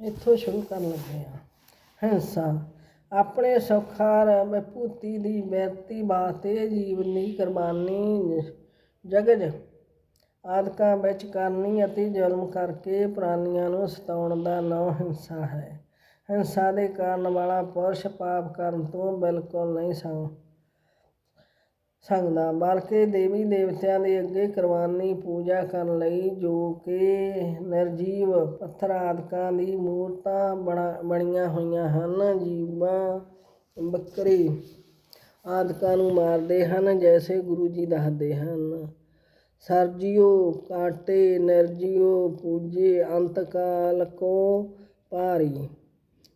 ਇੱਥੋਂ ਸ਼ੁਰੂ ਕਰਨ ਲੱਗੇ ਹਾਂ। ਹਿੰਸਾ, ਆਪਣੇ ਸੁਖਾਰ ਵਿਭੂਤੀ ਦੀ ਬਿਰਤੀ ਬਾਤੇ ਜੀਵਨੀ ਕੁਰਬਾਨੀ ਜਗਜ ਆਦਿਕਾਂ ਵਿੱਚ ਕਰਨੀ ਅਤੇ ਜ਼ੁਲਮ ਕਰਕੇ ਪ੍ਰਾਣੀਆਂ ਨੂੰ ਸਤਾਉਣ ਦਾ ਨਾਂ ਹਿੰਸਾ ਹੈ। ਹਿੰਸਾ ਦੇ ਕਾਰਨ ਵਾਲਾ ਪੁਰਸ਼ ਪਾਪ ਕਰਨ ਤੋਂ ਬਿਲਕੁਲ ਨਹੀਂ ਸੰਗ ਸੰਗਦਾ ਬਲਕਿ ਦੇਵੀ ਦੇਵਤਿਆਂ ਦੇ ਅੱਗੇ ਕੁਰਬਾਨੀ ਪੂਜਾ ਕਰਨ ਲਈ ਜੋ ਕਿ ਨਿਰਜੀਵ ਪੱਥਰ ਆਦਿਕਾਂ ਦੀ ਮੂਰਤਾਂ ਬਣਾ, ਬਣੀਆਂ ਹੋਈਆਂ ਹਨ, ਜੀਵਾਂ, ਬੱਕਰੀ ਆਦਿਕਾਂ ਨੂੰ ਮਾਰਦੇ ਹਨ, ਜੈਸੇ ਗੁਰੂ ਜੀ ਦੱਸਦੇ ਹਨ। ਸਰਜੀਓ ਕਾਟੇ, ਨਿਰਜੀਓ ਪੂਜੇ ਅੰਤ ਕੋ ਭਾਰੀ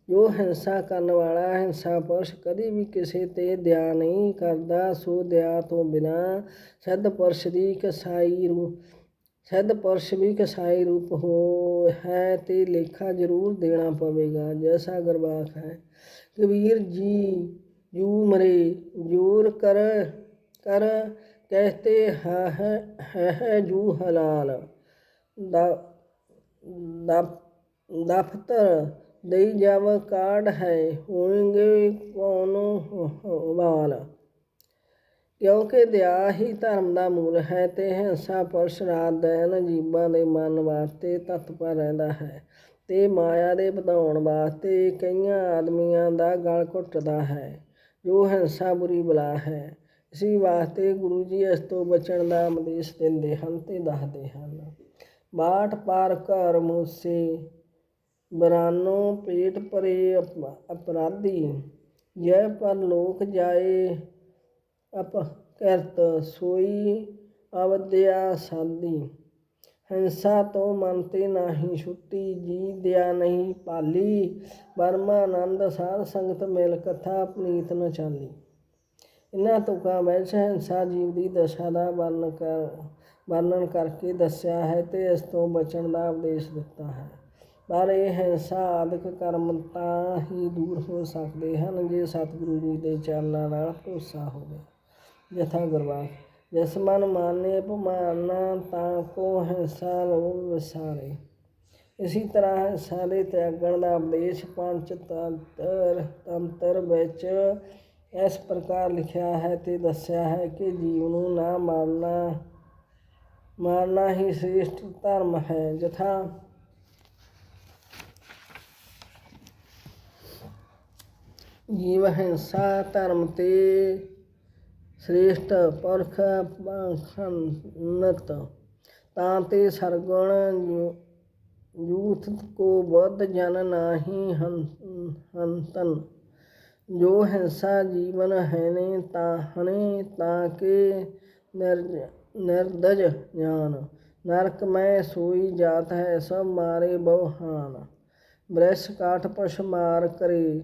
ਜੋ ਹਿੰਸਾ ਕਰਨ ਵਾਲਾ ਹਿੰਸਾ ਪੁਰਸ਼ ਕਦੀ ਵੀ ਕਿਸੇ ਤੇ ਦਇਆ ਨਹੀਂ ਕਰਦਾ, ਸੋ ਦਇਆ ਤੋਂ ਬਿਨਾ ਸਿੱਧ ਪੁਰਸ਼ ਦੀ ਕਸਾਈ ਰੂਪ, ਸਿੱਧ ਪੁਰਸ਼ ਵੀ ਕਸਾਈ ਰੂਪ ਹੋ ਹੈ ਤੇ ਲੇਖਾ ਜ਼ਰੂਰ ਦੇਣਾ ਪਵੇਗਾ, ਜੈਸਾ ਗੁਰਬਾਖ ਹੈ। ਕਬੀਰ ਜੀ, ਜੂ ਮਰੇ, ਜੋਰ ਕਰ ਕਰ ਕਹਤੇ ਹੈ ਹੈ ਹੈ, ਜੂ ਹਲਾਲ, ਦਾ ਦਫਤਰ ਦਈ ਜਬ ਕਾਰਡ ਹੈ ਹੋਣਗੇ ਕੌਣ ਵਾਲ ਕਿਉਂਕਿ ਦਇਆ ਹੀ ਧਰਮ ਦਾ ਮੂਲ ਹੈ, ਤੇ ਹਿੰਸਾ ਪੁਰਸ਼ ਰਾਤ ਦਿਨ ਜੀਵਾਂ ਦੇ ਮਨ ਵਾਸਤੇ ਤਤਪਰ ਰਹਿੰਦਾ ਹੈ। ਤੇ ਮਾਇਆ ਦੇ ਵਧਾਉਣ ਵਾਸਤੇ ਕਈਆਂ ਆਦਮੀਆਂ ਦਾ ਗਲ ਘੁੱਟਦਾ ਹੈ, ਜੋ ਹਿੰਸਾ ਬੁਰੀ ਬਲਾ ਹੈ। ਇਸੀ ਵਾਸਤੇ ਗੁਰੂ ਜੀ ਇਸ ਤੋਂ ਬਚਣ ਦਾ ਉਪਦੇਸ਼ ਦਿੰਦੇ ਹਨ ਤੇ ਦੱਸਦੇ ਹਨ। ਬਾਟ ਪਾਰ ਘਰ ਮੂਸੇ ਬਰਾਨੋ ਪੇਟ ਭਰੇ ਅਪ- ਅਪਰਾਧੀ, ਜੈ ਪਰ ਲੋਕ ਜਾਏ, ਅਪ ਕਰਤ ਸੋਈ ਅਵਦਿਆ ਸਾਦੀ। ਹਿੰਸਾ ਤੋਂ ਮਨ ਤੇ ਨਾਹੀ ਛੁੱਟੀ, ਜੀ ਦਿਆ ਨਹੀਂ ਪਾਲੀ। ਬਰਮਾਨੰਦ ਸਾਧ ਸੰਗਤ ਮਿਲ ਕਥਾ ਪ੍ਰੀਤ ਨ ਚਾਲੀ। ਇਹਨਾਂ ਤੁਕਾਂ ਵਿੱਚ ਹਿੰਸਾ ਜੀਵ ਦੀ ਦਸ਼ਾ ਦਾ ਵਰਣਨ ਕਰ ਵਰਣਨ ਕਰਕੇ ਦੱਸਿਆ ਹੈ ਤੇ ਇਸ ਤੋਂ ਬਚਣ ਦਾ ਉਪਦੇਸ਼ ਦਿੱਤਾ ਹੈ। ਪਰ ਇਹ ਹਿੰਸਾ ਆਦਿਕ ਕਰਮ ਤਾਂ ਹੀ ਦੂਰ ਹੋ ਸਕਦੇ ਹਨ ਜੇ ਸਤਿਗੁਰੂ ਜੀ ਦੇ ਚਰਨਾਂ ਨਾਲ ਭਰੋਸਾ ਹੋਵੇ। ਜਥਾ ਗੁਰਬਾਖ ਜਿਸ ਮਨ ਮਾਨੇ ਭਮਾਨਾ ਤਾਂ ਕੋ ਹਿੰਸਾ ਲੋ ਵਿਸਾਰੇ। ਇਸੀ ਤਰ੍ਹਾਂ ਹਿੰਸਾ ਦੇ ਤਿਆਗਣ ਦਾ ਉਪਦੇਸ਼ ਪੰਚ ਤੰਤਰ ਤੰਤਰ ਵਿੱਚ ਇਸ ਪ੍ਰਕਾਰ ਲਿਖਿਆ ਹੈ ਤੇ ਦੱਸਿਆ ਹੈ ਕਿ ਜੀਵ ਨੂੰ ਨਾ ਮਾਰਨਾ ਮਾਰਨਾ ਹੀ ਸ੍ਰੇਸ਼ਟ ਧਰਮ ਹੈ। ਜਥਾ ਜੀਵ ਹਿੰਸਾ, ਧਰਮ ਤੇ ਸ੍ਰੇਸ਼ਟ ਪੁਰਖ ਪੰਖਨਤ ਤਾਂ ਤੇ ਸਰਗੁਣ ਯੂਥ ਜੂਥ ਕੋ ਬੁੱਧ ਜਨ ਨਾਹੀ ਹੰਤਨ। ਜੋ ਹਿੰਸਾ ਜੀਵਨ ਹੈ ਨੇ ਤਾਂ ਹਨੇ ਤਾਂ ਕੇ ਨਿਰਜ ਨਿਰਦਜ ਜਾਨ। ਨਰਕ ਮੈਂ ਸੋਈ ਜਾਤ ਹੈ, ਸਭ ਮਾਰੇ ਬਹੁ ਹਾਨ ਬ੍ਰਿਸ਼ ਕਾਠ ਪਸ਼ ਮਾਰ ਕਰੇ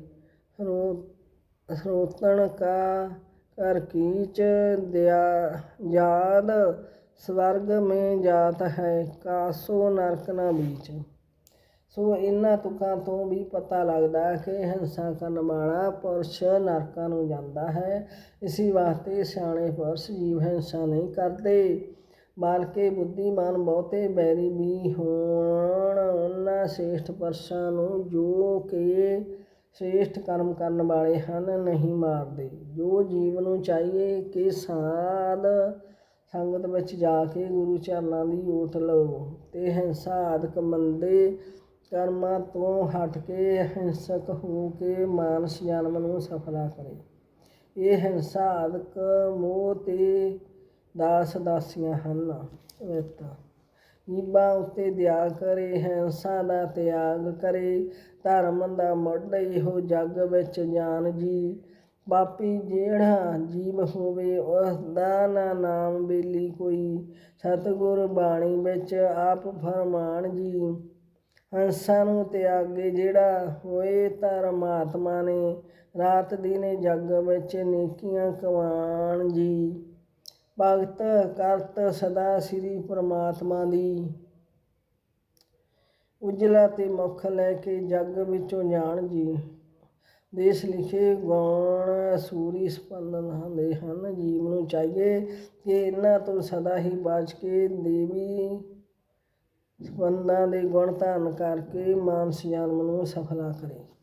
ਸਰੋ- ਸਰੋਤਣ ਕਾ, ਕਰ ਕੀਚ ਦਿਆ ਯਾਦ ਸਵਰਗ ਮੇ ਜਾਤ ਹੈ, ਕਾਸੋ ਨਰਕ ਨਾ ਬੀਚ। ਸੋ ਇਹਨਾਂ ਤੁਕਾਂ ਤੋਂ ਵੀ ਪਤਾ ਲੱਗਦਾ ਕਿ ਹਿੰਸਾ ਕਰਨ ਵਾਲਾ ਪੁਰਸ਼ ਨਰਕਾਂ ਨੂੰ ਜਾਂਦਾ ਹੈ। ਇਸੀ ਵਾਸਤੇ ਸਿਆਣੇ ਪੁਰਸ਼ ਜੀਵ ਹਿੰਸਾ ਨਹੀਂ ਕਰਦੇ, ਬਲਕਿ ਬੁੱਧੀਮਾਨ ਬਹੁਤੇ ਬੈਰੀ ਵੀ ਹੋਣ। ਉਹਨਾਂ ਸ੍ਰੇਸ਼ਟ ਪੁਰਸ਼ਾਂ ਨੂੰ ਜੋ ਕਿ ਸ੍ਰੇਸ਼ਟ ਕਰਮ ਕਰਨ ਵਾਲੇ ਹਨ, ਨਹੀਂ ਮਾਰਦੇ। ਜੋ ਜੀਵ ਨੂੰ ਚਾਹੀਏ ਕਿ ਸਾਧ ਸੰਗਤ ਵਿੱਚ ਜਾ ਕੇ ਗੁਰੂ ਚਰਨਾਂ ਦੀ ਓਟ ਲਓ ਤੇ ਹਿੰਸਾ ਆਦਿਕ ਮੰਦੇ ਕਰਮਾਂ ਤੋਂ ਹਟ ਕੇ ਹਿੰਸਕ ਹੋ ਕੇ ਮਾਨਸ ਜਨਮ ਨੂੰ ਸਫਲਾ ਕਰੇ। ਇਹ ਹਿੰਸਾ ਆਦਿਕ ਮੋਹ ਤੇ ਦਾਸ ਦਾਸੀਆਂ ਹਨ। ਵਿਤ ਜੀਵਾਂ ਉੱਤੇ ਦਇਆ ਕਰੇ, ਹਿੰਸਾ ਦਾ ਤਿਆਗ ਕਰੇ। ਧਰਮ ਦਾ ਮੁੱਢ ਇਹੋ ਜੱਗ ਵਿੱਚ ਜਾਨ ਜੀ। ਪਾਪੀ ਜਿਹੜਾ ਜੀਵ ਹੋਵੇ ਉਸ ਦਾ ਨਾ ਨਾਮ ਬੇਲੀ ਕੋਈ। ਸਤਿਗੁਰ ਬਾਣੀ ਵਿੱਚ ਆਪ ਫਰਮਾਨ ਜੀ, ਹੰਸਾਂ ਨੂੰ ਤਿਆਗੇ ਜਿਹੜਾ ਹੋਏ ਧਰਮਾਤਮਾ ਨੇ। ਰਾਤ ਦਿਨੇ ਜੱਗ ਵਿੱਚ ਨੇਕੀਆਂ ਕਮਾਣ ਜੀ। ਭਗਤ ਕਰਤ ਸਦਾ ਸ੍ਰੀ ਪਰਮਾਤਮਾ ਦੀ। ਉਜਲਾ ਤੇ ਮੁਖ ਲੈ ਕੇ ਜੱਗ ਵਿੱਚੋਂ ਜਾਣ ਜੀ। ਦੇਸ਼ ਲਿਖੇ ਗਾਉਣ ਸੂਰੀ ਸਪੰਦਨ ਹੁੰਦੇ ਹਨ ਜੀਵ ਨੂੰ ਚਾਹੀਏ ਕਿ ਇਹਨਾਂ ਤੋਂ ਸਦਾ ਹੀ ਬਚ ਕੇ ਦੇਵੀ ਸੰਬੰਧਾਂ ਦੇ ਗੁਣ ਧਾਰਨ ਕਰਕੇ ਮਾਨਸ ਜਨਮ ਨੂੰ ਸਫਲਾ ਕਰੇ।